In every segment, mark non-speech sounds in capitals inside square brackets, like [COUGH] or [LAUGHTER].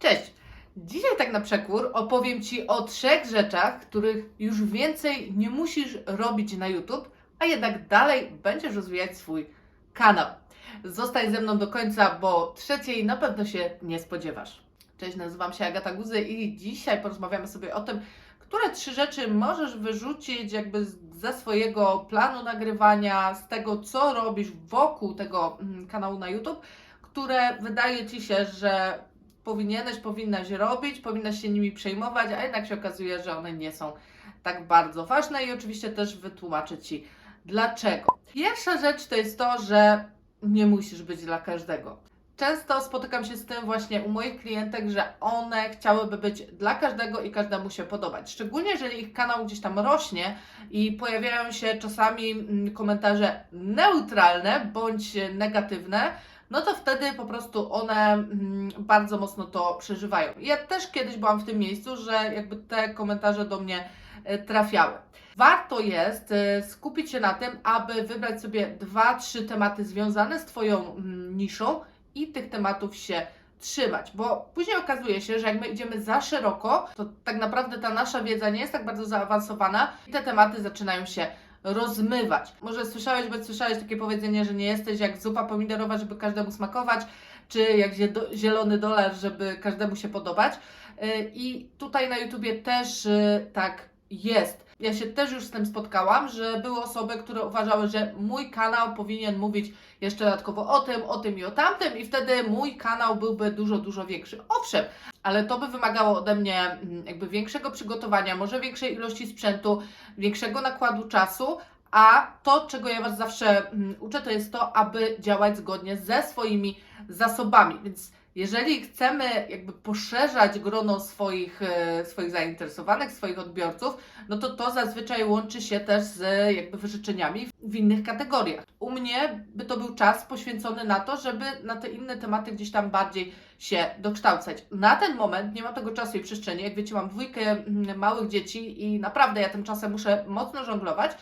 Cześć! Dzisiaj tak na przekór opowiem Ci o trzech rzeczach, których już więcej nie musisz robić na YouTube, a jednak dalej będziesz rozwijać swój kanał. Zostań ze mną do końca, bo trzeciej na pewno się nie spodziewasz. Cześć, nazywam się Agata Guzy i dzisiaj porozmawiamy sobie o tym, które trzy rzeczy możesz wyrzucić jakby ze swojego planu nagrywania, z tego, co robisz wokół tego mm, kanału na YouTube, które wydaje Ci się, że powinieneś, powinnaś robić, powinnaś się nimi przejmować, a jednak się okazuje, że one nie są tak bardzo ważne i oczywiście też wytłumaczę Ci dlaczego. Pierwsza rzecz to jest to, że nie musisz być dla każdego. Często spotykam się z tym właśnie u moich klientek, że one chciałyby być dla każdego i każdemu się podobać. Szczególnie jeżeli ich kanał gdzieś tam rośnie i pojawiają się czasami mm, komentarze neutralne bądź negatywne, no to wtedy po prostu one mm, bardzo mocno to przeżywają. Ja też kiedyś byłam w tym miejscu, że jakby te komentarze do mnie e, trafiały. Warto jest e, skupić się na tym, aby wybrać sobie dwa, trzy tematy związane z Twoją mm, niszą i tych tematów się trzymać, bo później okazuje się, że jak my idziemy za szeroko, to tak naprawdę ta nasza wiedza nie jest tak bardzo zaawansowana i te tematy zaczynają się rozmywać. Może słyszałeś, bądź słyszałeś takie powiedzenie, że nie jesteś jak zupa pomidorowa, żeby każdemu smakować, czy jak zielony dolar, żeby każdemu się podobać. Yy, I tutaj na YouTubie też yy, tak jest. Ja się też już z tym spotkałam, że były osoby, które uważały, że mój kanał powinien mówić jeszcze dodatkowo o tym, o tym i o tamtym, i wtedy mój kanał byłby dużo, dużo większy. Owszem, ale to by wymagało ode mnie mm, jakby większego przygotowania, może większej ilości sprzętu, większego nakładu czasu, a to, czego ja Was zawsze mm, uczę, to jest to, aby działać zgodnie ze swoimi zasobami. Więc jeżeli chcemy jakby poszerzać grono swoich, e, swoich zainteresowanych, swoich odbiorców, no to to zazwyczaj łączy się też z jakby wyrzeczeniami w innych kategoriach. U mnie by to był czas poświęcony na to, żeby na te inne tematy gdzieś tam bardziej się dokształcać. Na ten moment nie mam tego czasu i przestrzeni. Jak wiecie, mam dwójkę mm, małych dzieci i naprawdę ja tym czasem muszę mocno żonglować.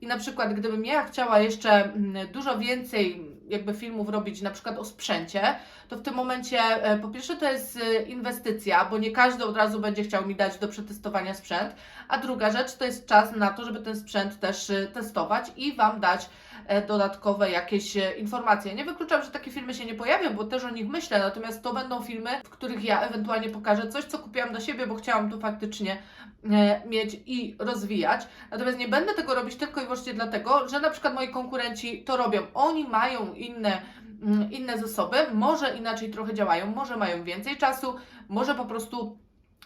I na przykład, gdybym ja chciała jeszcze mm, dużo więcej jakby filmów robić, na przykład o sprzęcie, to w tym momencie e, po pierwsze to jest e, inwestycja, bo nie każdy od razu będzie chciał mi dać do przetestowania sprzęt, a druga rzecz to jest czas na to, żeby ten sprzęt też e, testować i Wam dać dodatkowe jakieś e, informacje. Nie wykluczam, że takie filmy się nie pojawią, bo też o nich myślę, natomiast to będą filmy, w których ja ewentualnie pokażę coś, co kupiłam dla siebie, bo chciałam to faktycznie e, mieć i rozwijać. Natomiast nie będę tego robić tylko i wyłącznie dlatego, że na przykład moi konkurenci to robią. Oni mają inne, mm, inne zasoby, może inaczej trochę działają, może mają więcej czasu, może po prostu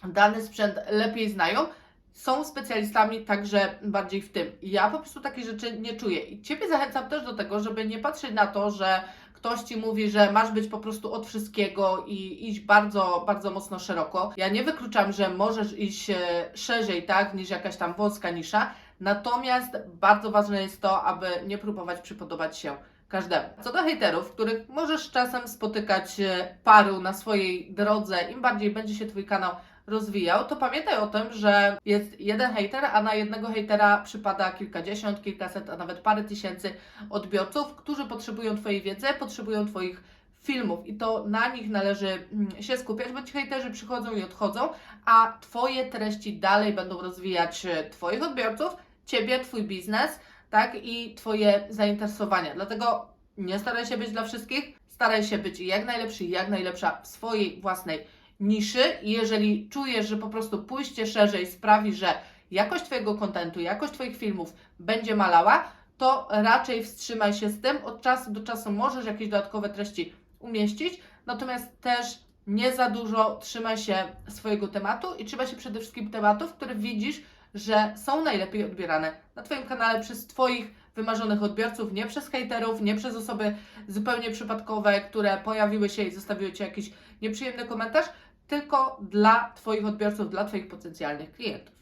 dany sprzęt lepiej znają. Są specjalistami także bardziej w tym. Ja po prostu takie rzeczy nie czuję. I Ciebie zachęcam też do tego, żeby nie patrzeć na to, że ktoś Ci mówi, że masz być po prostu od wszystkiego i iść bardzo, bardzo mocno szeroko. Ja nie wykluczam, że możesz iść e, szerzej, tak, niż jakaś tam wąska nisza, natomiast bardzo ważne jest to, aby nie próbować przypodobać się każdemu. Co do hejterów, których możesz czasem spotykać e, paru na swojej drodze, im bardziej będzie się Twój kanał rozwijał, to pamiętaj o tym, że jest jeden hejter, a na jednego hejtera przypada kilkadziesiąt, kilkaset, a nawet parę tysięcy odbiorców, którzy potrzebują Twojej wiedzy, potrzebują Twoich filmów i to na nich należy mm, się skupiać, bo ci hejterzy przychodzą i odchodzą, a Twoje treści dalej będą rozwijać e, Twoich odbiorców, Ciebie, Twój biznes, tak i Twoje zainteresowania. Dlatego nie staraj się być dla wszystkich, staraj się być jak najlepszy jak najlepsza w swojej własnej niszy. I jeżeli czujesz, że po prostu pójście szerzej sprawi, że jakość Twojego kontentu, jakość Twoich filmów będzie malała, to raczej wstrzymaj się z tym. Od czasu do czasu możesz jakieś dodatkowe treści umieścić, natomiast też nie za dużo trzymaj się swojego tematu i trzymaj się przede wszystkim tematów, które widzisz, że są najlepiej odbierane na Twoim kanale przez Twoich wymarzonych odbiorców, nie przez hejterów, nie przez osoby zupełnie przypadkowe, które pojawiły się i zostawiły Ci jakiś nieprzyjemny komentarz, tylko dla Twoich odbiorców, dla Twoich potencjalnych klientów.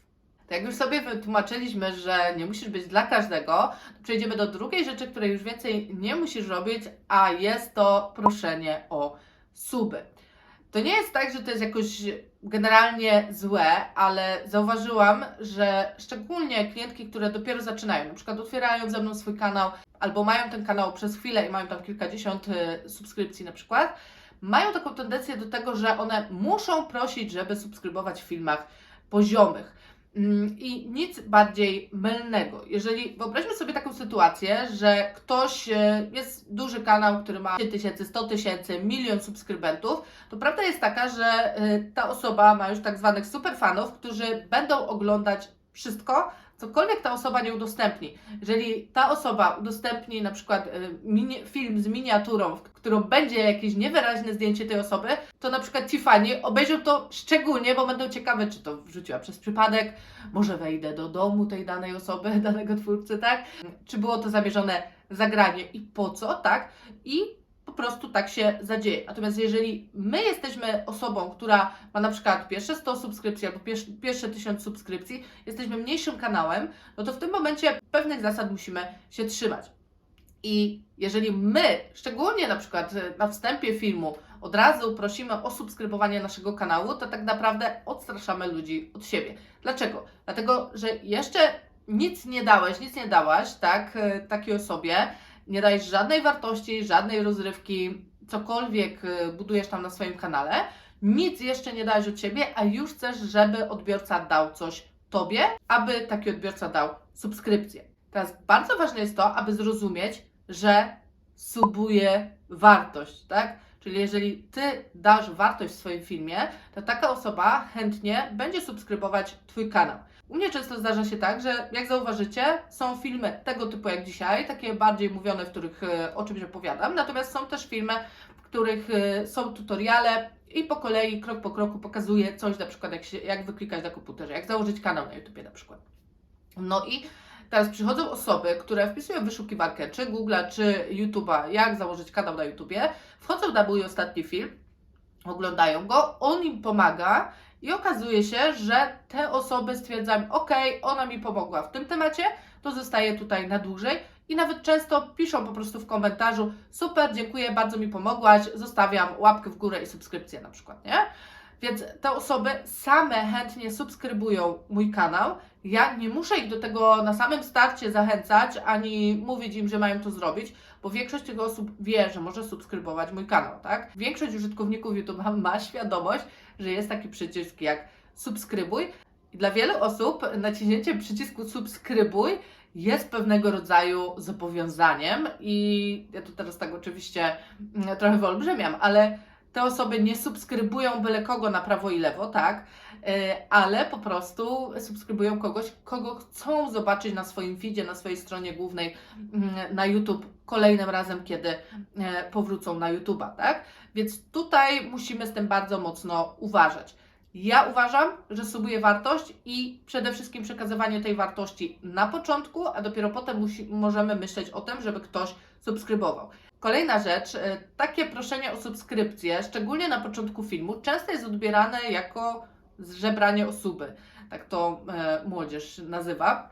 Tak jak już sobie wytłumaczyliśmy, że nie musisz być dla każdego, przejdziemy do drugiej rzeczy, której już więcej nie musisz robić, a jest to proszenie o suby. To nie jest tak, że to jest jakoś generalnie złe, ale zauważyłam, że szczególnie klientki, które dopiero zaczynają, na przykład otwierają ze mną swój kanał, albo mają ten kanał przez chwilę i mają tam kilkadziesiąt y, subskrypcji na przykład, mają taką tendencję do tego, że one muszą prosić, żeby subskrybować w filmach poziomych. Mm, I nic bardziej mylnego. Jeżeli wyobraźmy sobie taką sytuację, że ktoś e, jest duży kanał, który ma 10 tysięcy, 100 tysięcy, milion subskrybentów, to prawda jest taka, że e, ta osoba ma już tak zwanych superfanów, którzy będą oglądać wszystko, cokolwiek ta osoba nie udostępni. Jeżeli ta osoba udostępni na przykład e, film z miniaturą, w którą będzie jakieś niewyraźne zdjęcie tej osoby, to na przykład ci fani obejrzą to szczególnie, bo będą ciekawe, czy to wrzuciła przez przypadek, może wejdę do domu tej danej osoby, [LAUGHS] danego twórcy, tak? Czy było to zamierzone zagranie i po co, tak? I prostu tak się zadzieje. Natomiast jeżeli my jesteśmy osobą, która ma na przykład pierwsze 100 subskrypcji albo pierwsze, pierwsze 1000 subskrypcji, jesteśmy mniejszym kanałem, no to w tym momencie pewnych zasad musimy się trzymać. I jeżeli my, szczególnie na przykład e, na wstępie filmu, od razu prosimy o subskrybowanie naszego kanału, to tak naprawdę odstraszamy ludzi od siebie. Dlaczego? Dlatego, że jeszcze nic nie dałeś, nic nie dałaś, tak, e, takiej osobie, nie dajesz żadnej wartości, żadnej rozrywki, cokolwiek e, budujesz tam na swoim kanale, nic jeszcze nie dałeś od siebie, a już chcesz, żeby odbiorca dał coś Tobie, aby taki odbiorca dał subskrypcję. Teraz bardzo ważne jest to, aby zrozumieć, że subuje wartość, tak? Czyli jeżeli Ty dasz wartość w swoim filmie, to taka osoba chętnie będzie subskrybować Twój kanał. U mnie często zdarza się tak, że jak zauważycie, są filmy tego typu jak dzisiaj, takie bardziej mówione, w których e, o czymś opowiadam, natomiast są też filmy, w których e, są tutoriale i po kolei, krok po kroku pokazuję coś, na przykład jak, się, jak wyklikać na komputerze, jak założyć kanał na YouTube na przykład. No i teraz przychodzą osoby, które wpisują w wyszukiwarkę czy Google'a, czy YouTube'a, jak założyć kanał na YouTubie, wchodzą na mój ostatni film, oglądają go, on im pomaga i okazuje się, że te osoby stwierdzają, ok, ona mi pomogła w tym temacie, to zostaje tutaj na dłużej i nawet często piszą po prostu w komentarzu, super, dziękuję, bardzo mi pomogłaś, zostawiam łapkę w górę i subskrypcję na przykład, nie? Więc te osoby same chętnie subskrybują mój kanał. Ja nie muszę ich do tego na samym starcie zachęcać, ani mówić im, że mają to zrobić, bo większość tych osób wie, że może subskrybować mój kanał, tak? Większość użytkowników YouTube [LAUGHS] ma świadomość, że jest taki przycisk jak subskrybuj. Dla wielu osób naciśnięcie przycisku subskrybuj jest pewnego rodzaju zobowiązaniem i ja tu teraz tak oczywiście mm, trochę wyolbrzymiam, ale te osoby nie subskrybują byle kogo na prawo i lewo, tak? E, Ale po prostu subskrybują kogoś, kogo chcą zobaczyć na swoim feedzie, na swojej stronie głównej mm, na YouTube kolejnym razem, kiedy e, powrócą na YouTube'a, tak? Więc tutaj musimy z tym bardzo mocno uważać. Ja uważam, że subuje wartość i przede wszystkim przekazywanie tej wartości na początku, a dopiero potem musi, możemy myśleć o tym, żeby ktoś subskrybował. Kolejna rzecz, e, takie proszenie o subskrypcję, szczególnie na początku filmu, często jest odbierane jako żebranie osoby. Tak to e, młodzież nazywa.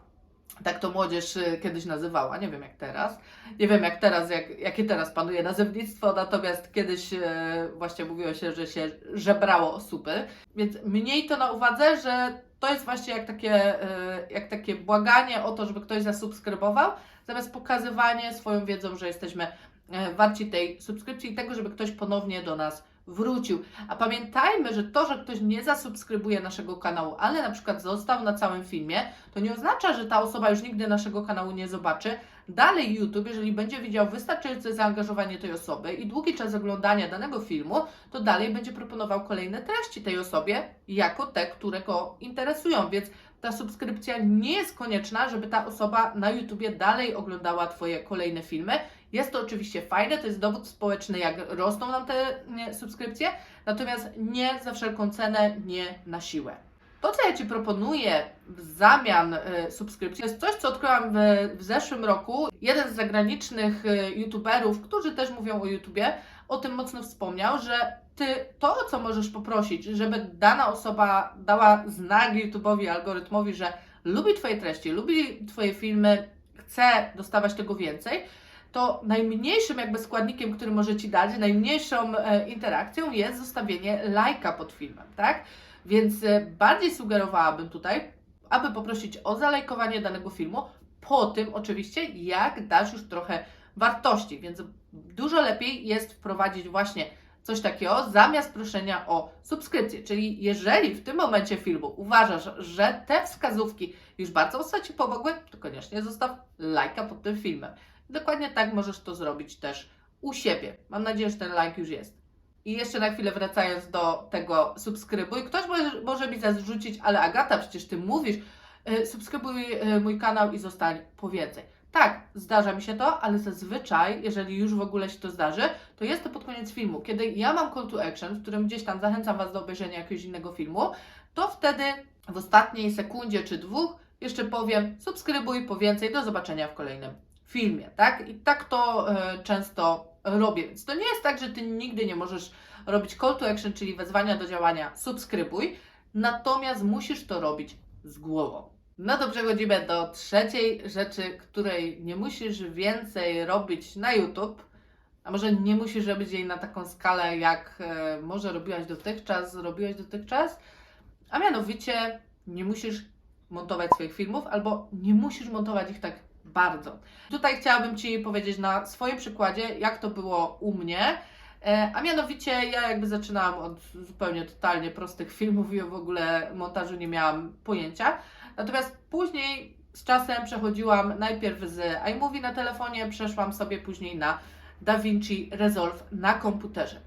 Tak to młodzież e, kiedyś nazywała, nie wiem jak teraz. Nie wiem jak teraz, jak, jakie teraz panuje nazewnictwo, natomiast kiedyś e, właśnie mówiło się, że się żebrało osoby. Więc mniej to na uwadze, że to jest właśnie jak takie, e, jak takie błaganie o to, żeby ktoś zasubskrybował, zamiast pokazywanie swoją wiedzą, że jesteśmy warci tej subskrypcji i tego, żeby ktoś ponownie do nas wrócił. A pamiętajmy, że to, że ktoś nie zasubskrybuje naszego kanału, ale na przykład został na całym filmie, to nie oznacza, że ta osoba już nigdy naszego kanału nie zobaczy. Dalej YouTube, jeżeli będzie widział wystarczające zaangażowanie tej osoby i długi czas oglądania danego filmu, to dalej będzie proponował kolejne treści tej osobie, jako te, które go interesują. Więc ta subskrypcja nie jest konieczna, żeby ta osoba na YouTubie dalej oglądała Twoje kolejne filmy. Jest to oczywiście fajne, to jest dowód społeczny, jak rosną nam te subskrypcje, natomiast nie za wszelką cenę, nie na siłę. To, co ja Ci proponuję w zamian y, subskrypcji, jest coś, co odkryłam w, w zeszłym roku. Jeden z zagranicznych y, youtuberów, którzy też mówią o YouTubie, o tym mocno wspomniał, że Ty to, co możesz poprosić, żeby dana osoba dała znak YouTube'owi, algorytmowi, że lubi Twoje treści, lubi Twoje filmy, chce dostawać tego więcej, to najmniejszym jakby składnikiem, który może Ci dać, najmniejszą e, interakcją jest zostawienie lajka pod filmem, tak? Więc e, bardziej sugerowałabym tutaj, aby poprosić o zalajkowanie danego filmu, po tym oczywiście, jak dasz już trochę wartości, więc dużo lepiej jest wprowadzić właśnie coś takiego zamiast proszenia o subskrypcję. Czyli jeżeli w tym momencie filmu uważasz, że te wskazówki już bardzo mocno Ci pomogły, to koniecznie zostaw lajka pod tym filmem. Dokładnie tak możesz to zrobić też u siebie. Mam nadzieję, że ten like już jest. I jeszcze na chwilę wracając do tego subskrybuj. Ktoś może, może mi zarzucić, ale Agata, przecież Ty mówisz, y, subskrybuj y, mój kanał i zostań po więcej. Tak, zdarza mi się to, ale zazwyczaj, jeżeli już w ogóle się to zdarzy, to jest to pod koniec filmu. Kiedy ja mam call to action, w którym gdzieś tam zachęcam Was do obejrzenia jakiegoś innego filmu, to wtedy w ostatniej sekundzie czy dwóch jeszcze powiem subskrybuj po więcej, do zobaczenia w kolejnym filmie, tak? I tak to e, często robię. Więc to nie jest tak, że Ty nigdy nie możesz robić call to action, czyli wezwania do działania subskrybuj, natomiast musisz to robić z głową. No to przechodzimy do trzeciej rzeczy, której nie musisz więcej robić na YouTube, a może nie musisz robić jej na taką skalę, jak e, może robiłaś dotychczas, robiłaś dotychczas, a mianowicie nie musisz montować swoich filmów albo nie musisz montować ich tak bardzo. Tutaj chciałabym Ci powiedzieć na swoim przykładzie, jak to było u mnie. E, A mianowicie ja jakby zaczynałam od zupełnie totalnie prostych [LAUGHS] filmów i w ogóle montażu nie miałam pojęcia. Natomiast później z czasem przechodziłam najpierw z iMovie na telefonie, przeszłam sobie później na DaVinci Resolve na komputerze.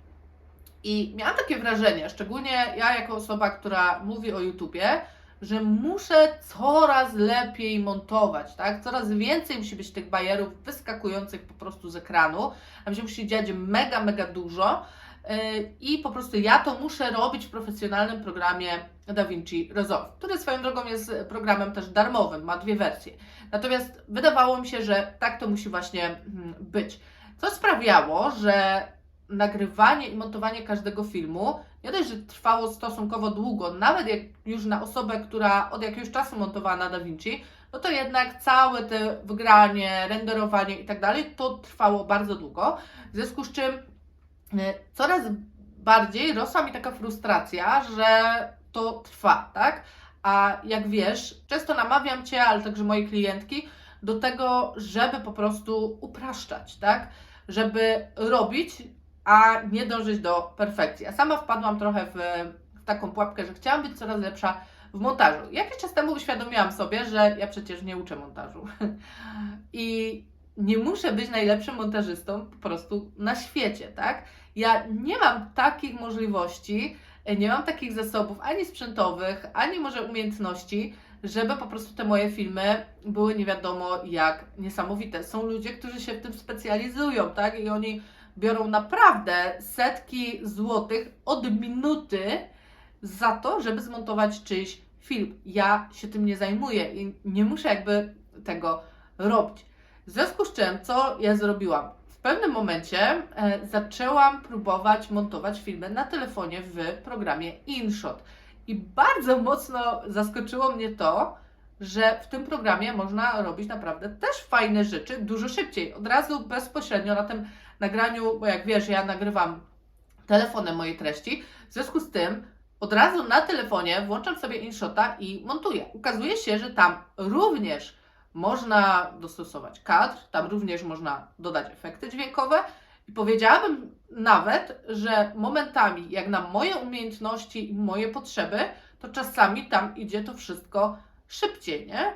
I miałam takie wrażenie, szczególnie ja jako osoba, która mówi o YouTubie, że muszę coraz lepiej montować, tak? Coraz więcej musi być tych bajerów wyskakujących po prostu z ekranu, mi się musi dziać mega, mega dużo yy, i po prostu ja to muszę robić w profesjonalnym programie DaVinci Resolve, który swoją drogą jest programem też darmowym, ma dwie wersje. Natomiast wydawało mi się, że tak to musi właśnie mm, być. Co sprawiało, że nagrywanie i montowanie każdego filmu nie dość, że trwało stosunkowo długo, nawet jak już na osobę, która od jakiegoś czasu montowała na DaVinci, no to jednak całe te wygranie, renderowanie i tak dalej, to trwało bardzo długo. W związku z czym e, coraz bardziej rosła mi taka frustracja, że to trwa, tak? A jak wiesz, często namawiam Cię, ale także moje klientki, do tego, żeby po prostu upraszczać, tak? Żeby robić a nie dążyć do perfekcji. A sama wpadłam trochę w, w taką pułapkę, że chciałam być coraz lepsza w montażu. Jakiś czas temu uświadomiłam sobie, że ja przecież nie uczę montażu. [LAUGHS] I nie muszę być najlepszym montażystą po prostu na świecie, tak? Ja nie mam takich możliwości, nie mam takich zasobów ani sprzętowych, ani może umiejętności, żeby po prostu te moje filmy były nie wiadomo jak niesamowite. Są ludzie, którzy się w tym specjalizują, tak? I oni biorą naprawdę setki złotych od minuty za to, żeby zmontować czyjś film. Ja się tym nie zajmuję i nie muszę jakby tego robić. W związku z czym, co ja zrobiłam? W pewnym momencie e, zaczęłam próbować montować filmy na telefonie w programie InShot. I bardzo mocno zaskoczyło mnie to, że w tym programie można robić naprawdę też fajne rzeczy dużo szybciej. Od razu bezpośrednio na tym nagraniu, bo jak wiesz, ja nagrywam telefonem moje treści, w związku z tym od razu na telefonie włączam sobie InShota i montuję. Ukazuje się, że tam również można dostosować kadr, tam również można dodać efekty dźwiękowe i powiedziałabym nawet, że momentami, jak na moje umiejętności i moje potrzeby, to czasami tam idzie to wszystko szybciej, nie?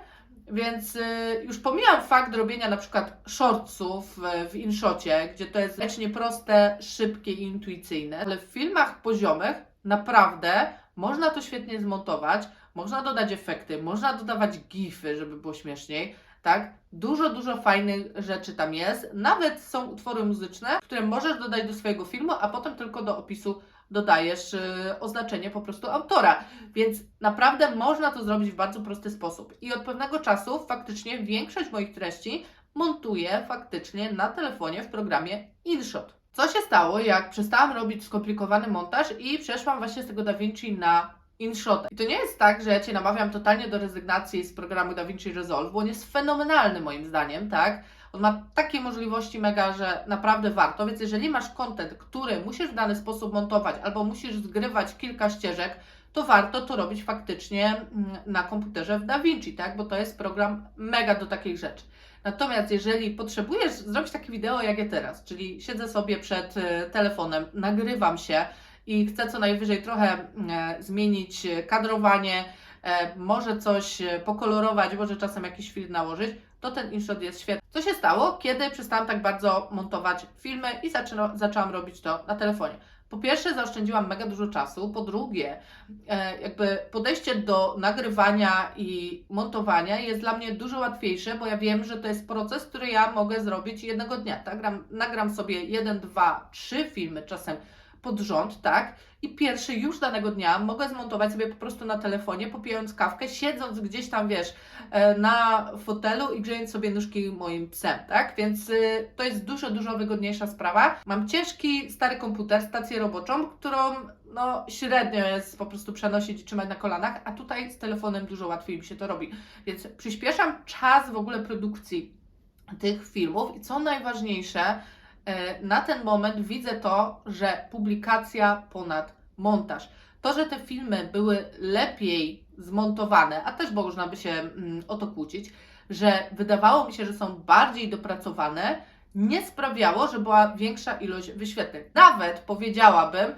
Więc y, już pomijam fakt robienia na przykład shortsów y, w InShocie, gdzie to jest wiecznie proste, szybkie i intuicyjne, ale w filmach poziomych naprawdę można to świetnie zmontować, można dodać efekty, można dodawać gify, żeby było śmieszniej, tak? Dużo, dużo fajnych rzeczy tam jest. Nawet są utwory muzyczne, które możesz dodać do swojego filmu, a potem tylko do opisu dodajesz y, oznaczenie po prostu autora. Więc naprawdę można to zrobić w bardzo prosty sposób. I od pewnego czasu faktycznie większość moich treści montuję faktycznie na telefonie w programie InShot. Co się stało, jak przestałam robić skomplikowany montaż i przeszłam właśnie z tego DaVinci na InShot. I to nie jest tak, że ja Cię namawiam totalnie do rezygnacji z programu DaVinci Resolve, bo on jest fenomenalny moim zdaniem, tak? On ma takie możliwości mega, że naprawdę warto, więc jeżeli masz content, który musisz w dany sposób montować albo musisz zgrywać kilka ścieżek, to warto to robić faktycznie mm, na komputerze w DaVinci, tak? Bo to jest program mega do takich rzeczy. Natomiast jeżeli potrzebujesz zrobić takie wideo jak ja teraz, czyli siedzę sobie przed e, telefonem, nagrywam się i chcę co najwyżej trochę e, zmienić kadrowanie, e, może coś e, pokolorować, może czasem jakiś film nałożyć, to ten InShot jest świetny. Co się stało, kiedy przestałam tak bardzo montować filmy i zaczęłam robić to na telefonie? Po pierwsze, zaoszczędziłam mega dużo czasu. Po drugie, e, jakby podejście do nagrywania i montowania jest dla mnie dużo łatwiejsze, bo ja wiem, że to jest proces, który ja mogę zrobić jednego dnia. Tak? Gram, nagram sobie jeden, dwa, trzy filmy czasem pod rząd, tak? I pierwszy już danego dnia mogę zmontować sobie po prostu na telefonie, popijając kawkę, siedząc gdzieś tam, wiesz, e, na fotelu i grzejąc sobie nóżki moim psem, tak? Więc y, to jest dużo, dużo wygodniejsza sprawa. Mam ciężki, stary komputer, stację roboczą, którą no średnio jest po prostu przenosić i trzymać na kolanach, a tutaj z telefonem dużo łatwiej mi się to robi. Więc przyspieszam czas w ogóle produkcji tych filmów i co najważniejsze, na ten moment widzę to, że publikacja ponad montaż. To, że te filmy były lepiej zmontowane, a też można by się mm, o to kłócić, że wydawało mi się, że są bardziej dopracowane, nie sprawiało, że była większa ilość wyświetleń. Nawet powiedziałabym, e,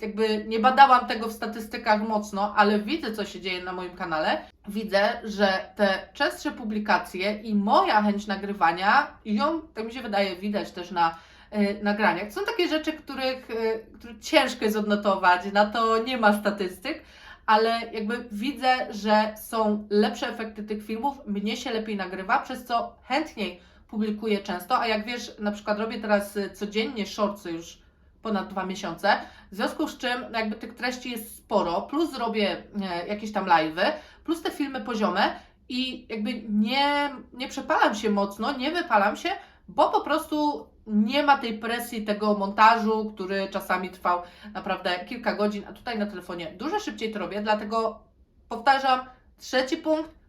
jakby nie badałam tego w statystykach mocno, ale widzę, co się dzieje na moim kanale. Widzę, że te częstsze publikacje i moja chęć nagrywania, ją, tak mi się wydaje, widać też na e, nagraniach. Są takie rzeczy, których, e, które ciężko jest odnotować, na to nie ma statystyk, ale jakby widzę, że są lepsze efekty tych filmów, mnie się lepiej nagrywa, przez co chętniej publikuję często, a jak wiesz, na przykład robię teraz codziennie shortsy już ponad dwa miesiące, w związku z czym jakby tych treści jest sporo, plus zrobię e, jakieś tam live'y, plus te filmy poziome i jakby nie, nie przepalam się mocno, nie wypalam się, bo po prostu nie ma tej presji tego montażu, który czasami trwał naprawdę kilka godzin, a tutaj na telefonie dużo szybciej to robię, dlatego powtarzam, trzeci punkt,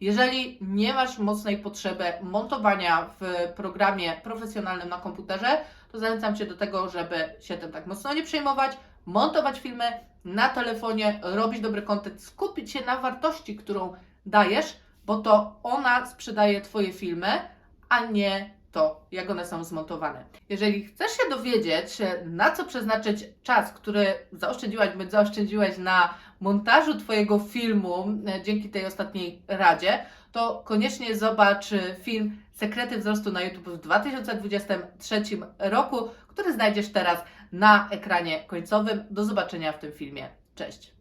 jeżeli nie masz mocnej potrzeby montowania w programie profesjonalnym na komputerze, to zachęcam Cię do tego, żeby się tym tak mocno nie przejmować, montować filmy na telefonie, robić dobry content, skupić się na wartości, którą dajesz, bo to ona sprzedaje Twoje filmy, a nie to, jak one są zmontowane. Jeżeli chcesz się dowiedzieć, na co przeznaczyć czas, który zaoszczędziłaś bądź zaoszczędziłeś na montażu Twojego filmu e, dzięki tej ostatniej radzie, to koniecznie zobacz e, film Sekrety wzrostu na YouTube w 2023 roku, który znajdziesz teraz na ekranie końcowym. Do zobaczenia w tym filmie. Cześć!